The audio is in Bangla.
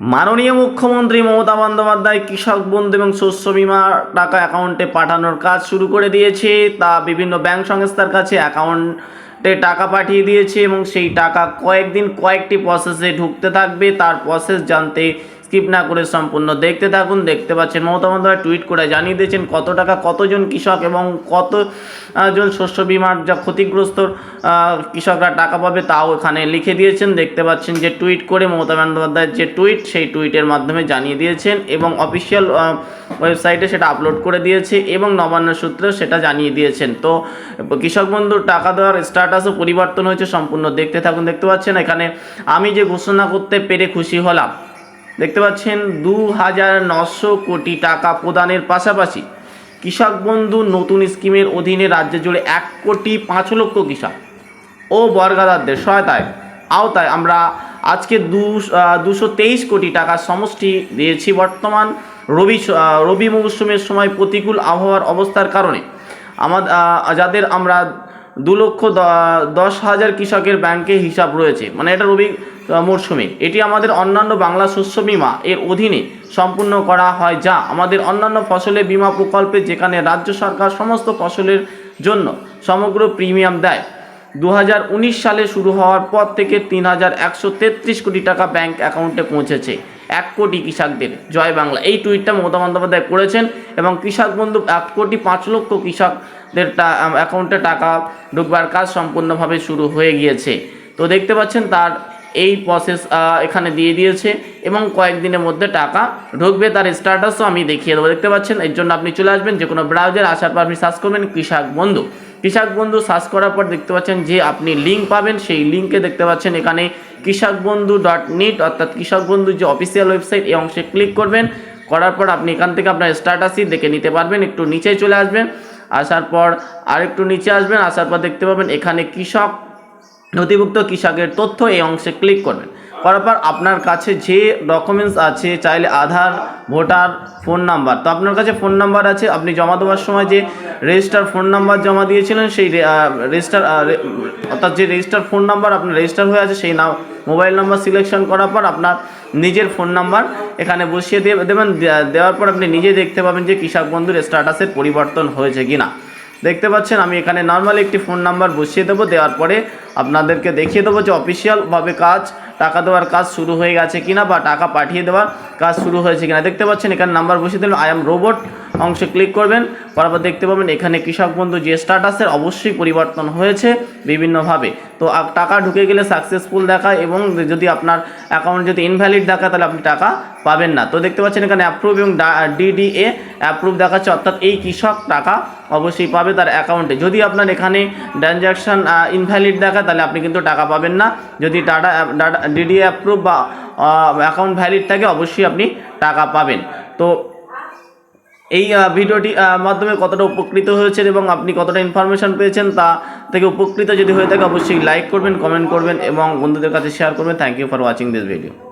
মাননীয় মুখ্যমন্ত্রী মমতা বন্দ্যোপাধ্যায় কৃষক বন্ধু এবং শস্য বিমা টাকা অ্যাকাউন্টে পাঠানোর কাজ শুরু করে দিয়েছে। তা বিভিন্ন ব্যাংক সংস্থার কাছে অ্যাকাউন্টে টাকা পাঠিয়ে দিয়েছে এবং সেই টাকা কয়েকদিন কয়েকটি প্রসেসে ঢুকতে থাকবে। তার প্রসেস জানতে স্কিপ না করে সম্পূর্ণ দেখতে থাকুন, দেখতে পাচ্ছেন মমতা বন্দ্যোপাধ্যায় টুইট করে জানিয়ে দিয়েছেন, কত টাকা, কতজন কৃষক এবং কত জন শস্য বিমার যা ক্ষতিগ্রস্ত কৃষকরা টাকা পাবে তাও এখানে লিখে দিয়েছেন। দেখতে পাচ্ছেন যে টুইট করে মমতা বন্দ্যোপাধ্যায়ের যে টুইট সেই টুইটের মাধ্যমে জানিয়ে দিয়েছেন এবং অফিসিয়াল ওয়েবসাইটে সেটা আপলোড করে দিয়েছে এবং নবান্ন সূত্রেও সেটা জানিয়ে দিয়েছেন। তো, কৃষক বন্ধুর টাকা দেওয়ার স্ট্যাটাসও পরিবর্তন হয়েছে, সম্পূর্ণ দেখতে থাকুন, দেখতে পাচ্ছেন এখানে আমি যে ঘোষণা করতে পেরে খুশি হলাম দেখতে পাচ্ছেন দু হাজার নশো কোটি টাকা প্রদানের পাশাপাশি কৃষক বন্ধু নতুন স্কিমের অধীনে রাজ্য জুড়ে এক কোটি পাঁচ লক্ষ কৃষক ও বর্গাদারদের সহায়তায় আওতায় আমরা আজকে দুশো তেইশ কোটি টাকার সমষ্টি দিয়েছি বর্তমান রবি রবি মৌসুমের সময় প্রতিকূল আবহাওয়ার অবস্থার কারণে। আমাদের যাদের আমরা দু লক্ষ দশ হাজার কৃষকের ব্যাংকে হিসাব রয়েছে। মানে এটা রবি মরশুমে এটি আমাদের অন্যান্য বাংলা শস্য বিমা এর অধীনে সম্পূর্ণ করা হয় যা আমাদের অন্যান্য ফসলের বিমা প্রকল্পে যেখানে রাজ্য সরকার সমস্ত ফসলের জন্য সমগ্র প্রিমিয়াম দেয়। দু হাজার উনিশ সালে শুরু হওয়ার পর থেকে তিন হাজার একশো তেত্রিশ কোটি টাকা ব্যাংক অ্যাকাউন্টে পৌঁছেছে। এক কোটি কৃষকদের। জয় বাংলা। এই টুইটটা মমতা বন্দ্যোপাধ্যায় করেছেন এবং কৃষক বন্ধু এক কোটি পাঁচ লক্ষ কৃষকদের অ্যাকাউন্টে টাকা ঢুকবার কাজ সম্পূর্ণভাবে শুরু হয়ে গিয়েছে। তো দেখতে পাচ্ছেন তার এই প্রসেস এখানে দিয়ে দিয়েছে এবং কয়েকদিনের মধ্যে টাকা ঢুকবে তার স্ট্যাটাসও আমি দেখিয়ে দেবো। দেখতে পাচ্ছেন, এর জন্য আপনি চলে আসবেন যে কোনো ব্রাউজার আসার পর আপনি সার্চ করবেন কৃষক বন্ধু। কৃষক বন্ধু সার্চ করার পর দেখতে পাচ্ছেন যে আপনি লিঙ্ক পাবেন। সেই লিঙ্কে দেখতে পাচ্ছেন এখানে কৃষক বন্ধু ডট নিট অর্থাৎ কৃষক বন্ধু যে অফিসিয়াল ওয়েবসাইট এই অংশে ক্লিক করবেন। করার পর আপনি এখান থেকে আপনার স্ট্যাটাসই দেখে নিতে পারবেন। একটু নিচে চলে আসবেন। আসার পর আরেকটু নিচে আসবেন। আসার পর দেখতে পাবেন এখানে কৃষক নথিভুক্ত কৃষকের তথ্য এই অংশে ক্লিক করবেন। করার পর আপনার কাছে যে ডকুমেন্টস আছে, চাইলে আধার, ভোটার ফোন নাম্বার তো আপনার কাছে ফোন নাম্বার আছে, আপনি জমা দেওয়ার সময় যে রেজিস্টার ফোন নাম্বার জমা দিয়েছিলেন, সেই রেজিস্টার অর্থাৎ যে রেজিস্টার ফোন নাম্বার আপনার রেজিস্টার হয়ে আছে, সেই নাম মোবাইল নাম্বার সিলেকশন করার পর আপনার নিজের ফোন নাম্বার এখানে বসিয়ে দিয়ে দেবেন। দেওয়ার পর আপনি নিজে দেখতে পাবেন যে কৃষক বন্ধুর স্ট্যাটাসের পরিবর্তন হয়েছে কিনা। দেখতে পাচ্ছেন, আমি এখানে নর্মালি একটি ফোন নাম্বার বসিয়ে দেবো। দেওয়ার পরে আপনাদেরকে দেখিয়ে দেবো যে অফিসিয়ালভাবে কাজ টাকা দেওয়ার কাজ শুরু হয়ে গেছে কিনা বা টাকা পাঠিয়ে দেওয়ার কাজ শুরু হয়েছে কিনা দেখতে পাচ্ছেন, এখানে নাম্বার বসিয়ে দিলেন আই এম রোবট অংশে ক্লিক করবেন, পরপর দেখতে পাবেন এখানে কৃষক বন্ধু যে স্ট্যাটাসের অবশ্যই পরিবর্তন হয়েছে বিভিন্নভাবে। তো টাকা ঢুকে গেলে সাকসেসফুল দেখায় এবং যদি আপনার অ্যাকাউন্ট যদি ইনভ্যালিড দেখায়, তাহলে আপনি টাকা পাবেন না। তো দেখতে পাচ্ছেন এখানে অ্যাপ্রুভ এবং ডিডিএ অ্যাপ্রুভ দেখাচ্ছে, অর্থাৎ এই কৃষক টাকা অবশ্যই পাবে তার অ্যাকাউন্টে যদি আপনার এখানে ট্রানজ্যাকশান ইনভ্যালিড দেখায়, তাহলে আপনি কিন্তু টাকা পাবেন না। যদি টাটা ডিডিএ অ্যাপ্রুভ বা অ্যাকাউন্ট ভ্যালিড থাকে, অবশ্যই আপনি টাকা পাবেন। তো এই ভিডিওটি মাধ্যমে কতটা উপকৃত হয়েছেন এবং আপনি কতটা ইনফরমেশান পেয়েছেন তা থেকে উপকৃত যদি হয়ে থাকে, অবশ্যই লাইক করবেন কমেন্ট করবেন এবং বন্ধুদের কাছে শেয়ার করবেন। Thank you for watching this video